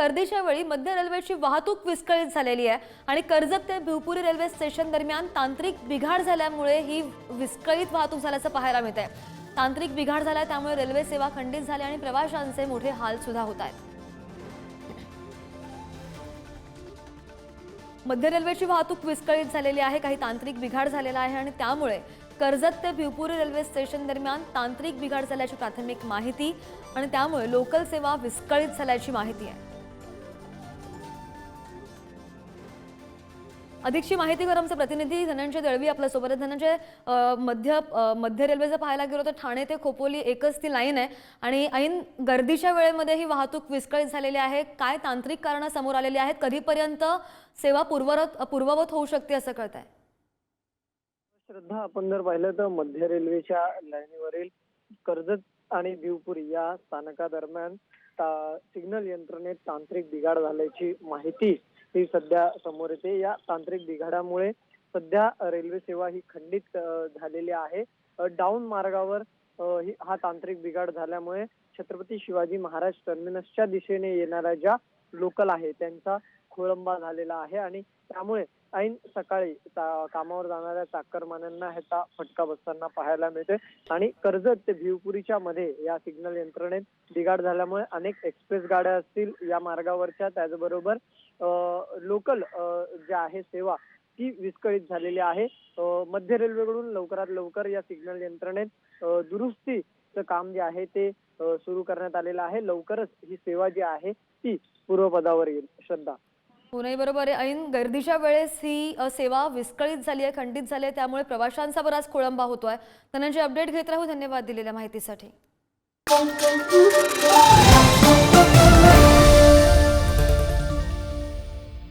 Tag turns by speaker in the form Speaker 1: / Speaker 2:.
Speaker 1: गर्दीच्या वेळी मध्य रेल्वेची वाहतूक विस्कळीत झालेली आहे आणि कर्जत ते भिवपुरी रेल्वे स्टेशन दरम्यान तांत्रिक बिघाड झाल्यामुळे ही विस्कळीत वाहतूक झाल्याचं पाहायला मिळत आहे तांत्रिक बिघाड झाला त्यामुळे रेल्वे सेवा खंडित झाली आणि प्रवाशांचे मोठे हाल सुद्धा होत आहेत. मध्य रेल्वेची वाहतूक विस्कळीत झालेली आहे काही तांत्रिक बिघाड झालेला आहे आणि त्यामुळे कर्जत ते भिवपुरी रेल्वे स्टेशन दरम्यान तांत्रिक बिघाड झाल्याची प्राथमिक माहिती आणि त्यामुळे लोकल सेवा विस्कळीत झाल्याची माहिती आहे. अधिकची माहिती कर आमचे प्रतिनिधी धनंजय दळवी आपल्यासोबत धनंजय मध्य मध्य रेल्वेचं पाहायला गेलो तर ठाणे ते खोपोली एकच ती लाईन आहे. आणि ऐन गर्दीच्या वेळेमध्ये ही वाहतूक विस्कळीत झालेली आहे. काय तांत्रिक कारणं समोर आलेली आहेत? कधीपर्यंत सेवा पूर्ववत पूर्ववत होऊ शकते असं कळत आहे
Speaker 2: श्रद्धा आपण जर पाहिलं तर मध्य रेल्वेच्या लाईनीवरील कर्जत आणि दिवपुरी या स्थानकादरम्यान सिग्नल यंत्रणेत तांत्रिक बिघाड झाल्याची माहिती ती सध्या समोर येते. या तांत्रिक बिघाडामुळे सध्या रेल्वे सेवा ही खंडित झालेली आहे. डाऊन मार्गावर हा तांत्रिक बिघाड झाल्यामुळे छत्रपती शिवाजी महाराज टर्मिनसच्या दिशेने येणाऱ्या ज्या लोकल आहे त्यांचा खोळंबा झालेला आहे आणि त्यामुळे ऐन सकाळी कामावर जाणाऱ्या चाकरमान्यांना ह्याचा फटका बसताना पाहायला मिळते आणि कर्जत ते भिवपुरीच्या मध्ये या सिग्नल यंत्रणेत बिघाड झाल्यामुळे अनेक एक्सप्रेस गाड्या असतील या मार्गावरच्या. त्याचबरोबर लोकल ज्या आहे सेवा ती विस्कळीत झालेली आहे. मध्य रेल्वेकडून लवकरात लवकर या सिग्नल यंत्रणेत दुरुस्तीचं काम जे आहे ते सुरू करण्यात आलेलं आहे. लवकरच ही सेवा जी आहे ती पूर्वपदावर येईल. श्रद्धा.
Speaker 1: पुणे बरोबर आहे. ऐन गर्दीच्या वेळेस ही सेवा विस्कळीत झाली आहे खंडित झाली आहे. त्यामुळे प्रवाशांचा बराच खोळंबा होतोय. धनंजय अपडेट घेत राहू. धन्यवाद दिलेल्या माहितीसाठी.